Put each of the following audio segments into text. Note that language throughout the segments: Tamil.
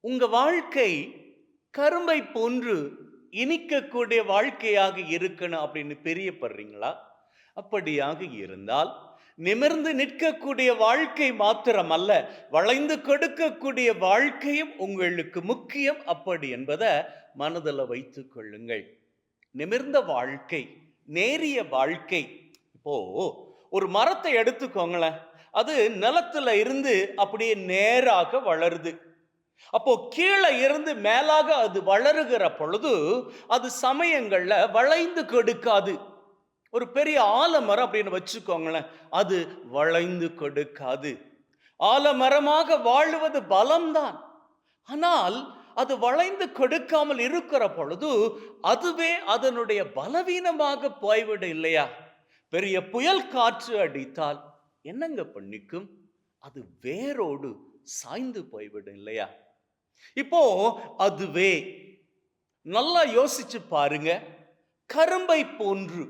உங்க வாழ்க்கை கரும்பை போன்று இனிக்கக்கூடிய வாழ்க்கையாக இருக்கணும் அப்படின்னு பெரியப்படுறீங்களா? அப்படியாக இருந்தால் நிமிர்ந்து நிற்கக்கூடிய வாழ்க்கை மாத்திரமல்ல வளைந்து கொடுக்கக்கூடிய வாழ்க்கையும் உங்களுக்கு முக்கியம். அப்படி என்பதை மனதில் வைத்து கொள்ளுங்கள். நிமிர்ந்த வாழ்க்கை நேரிய வாழ்க்கை. இப்போ ஒரு மரத்தை எடுத்துக்கோங்களேன். அது நிலத்துல இருந்து அப்படியே நேராக வளருது. அப்போ கீழே இருந்து மேலாக அது வளருகிற பொழுது அது சமயங்கள்ல வளைந்து கெடுக்காது. ஒரு பெரிய ஆலமரம் அப்படின்னு வச்சுக்கோங்களேன் அது வளைந்து கொடுக்காது. ஆலமரமாக வாழுவது பலம்தான். ஆனால் அது வளைந்து கொடுக்காமல் இருக்கிற பொழுது அதுவே அதனுடைய பலவீனமாக போய்விட இல்லையா? பெரிய புயல் காற்று அடித்தால் என்னங்க பண்ணிக்கும்? அது வேரோடு சாய்ந்து போய்விடும் இல்லையா? இப்போ அதுவே. நல்லா யோசிச்சு பாருங்க. கரும்பை போன்று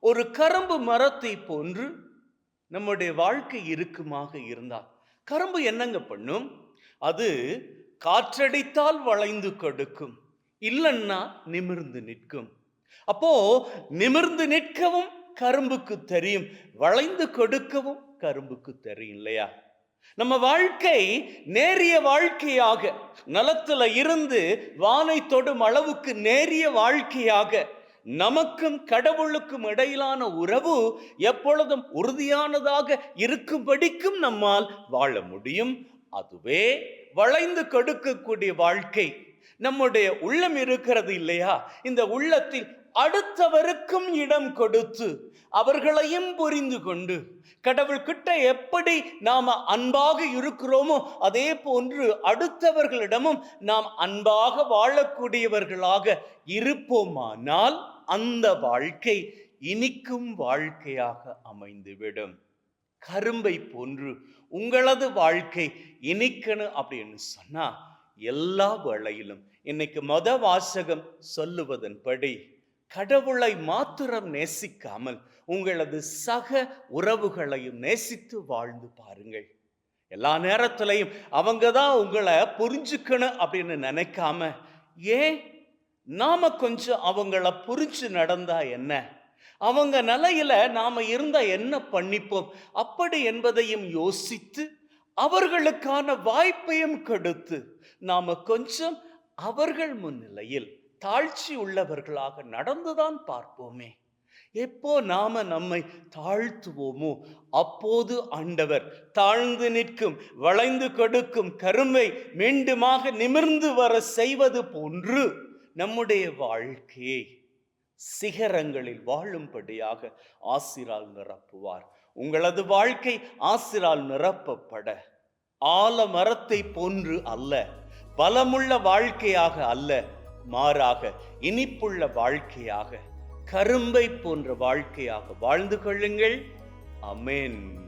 ஒரு கரும்பு மரத்தை போன்று நம்முடைய வாழ்க்கை இருக்குமாக இருந்தால் கரும்பு என்னங்க பண்ணும்? அது காற்றடித்தால் வளைந்து கொடுக்கும் இல்லைன்னா நிமிர்ந்து நிற்கும். அப்போ நிமிர்ந்து நிற்கவும் கரும்புக்கு தெரியும் வளைந்து கொடுக்கவும் கரும்புக்கு தெரியும் இல்லையா? நம்ம வாழ்க்கை நேரிய வாழ்க்கையாக நலத்துல இருந்து வானை தொடும் அளவுக்கு நேரிய வாழ்க்கையாக நமக்கும் கடவுளுக்கும் இடையிலான உறவு எப்பொழுதும் உறுதியானதாக இருக்கும்படிக்கும் நம்மால் வாழ முடியும். அதுவே வளைந்து கொடுக்கக்கூடிய வாழ்க்கை. நம்முடைய உள்ளம் இருக்கிறது இல்லையா? இந்த உள்ளத்தில் அடுத்தவருக்கும் இடம் கொடுத்து அவர்களையும் புரிந்து கொண்டு கடவுள் கிட்ட எப்படி நாம அன்பாக இருக்கிறோமோ அதே போன்று அடுத்தவர்களிடமும் நாம் அன்பாக வாழக்கூடியவர்களாக இருப்போமானால் அந்த வாழ்க்கை இனிக்கும் வாழ்க்கையாக அமைந்துவிடும். கரும்பை போன்று உங்களது வாழ்க்கை இனிக்கணும் அப்படின்னு சொன்னா எல்லா வேளையிலும் இன்னைக்கு மத வாசகம் சொல்லுவதன்படி கடவுளை மாத்திரம் நேசிக்காமல் உங்களது சக உறவுகளையும் நேசித்து வாழ்ந்து பாருங்கள். எல்லா நேரத்திலையும் அவங்க தான் உங்களை புரிஞ்சுக்கணும் அப்படின்னு நினைக்காம ஏன்? நாம கொஞ்சம் அவங்கள புரிஞ்சு நடந்தா என்ன? அவங்க நிலையில நாம இருந்தா என்ன பண்ணிப்போம்? அப்படி என்பதையும் யோசித்து அவர்களுக்கான வாய்ப்பையும் கொடுத்து நாம கொஞ்சம் அவர்கள் முன்னிலையில் தாழ்ச்சி உள்ளவர்களாக நடந்துதான் பார்ப்போமே. எப்போ நாம நம்மை தாழ்த்துவோமோ அப்போது ஆண்டவர் தாழ்ந்து நிற்கும் வளைந்து கொடுக்கும் கருமை மீண்டுமாக நிமிர்ந்து வர செய்வது போன்று நம்முடைய வாழ்க்கையை சிகரங்களில் வாழும்படியாக ஆசிரால் நிரப்புவார். உங்களது வாழ்க்கை ஆசிரால் நிரப்பப்பட. ஆலமரத்தை போன்று அல்ல பலமுள்ள வாழ்க்கையாக அல்ல மாறாக இனிப்புள்ள வாழ்க்கையாக கரும்பை போன்ற வாழ்க்கையாக வாழ்ந்து கொள்ளுங்கள். அமேன்.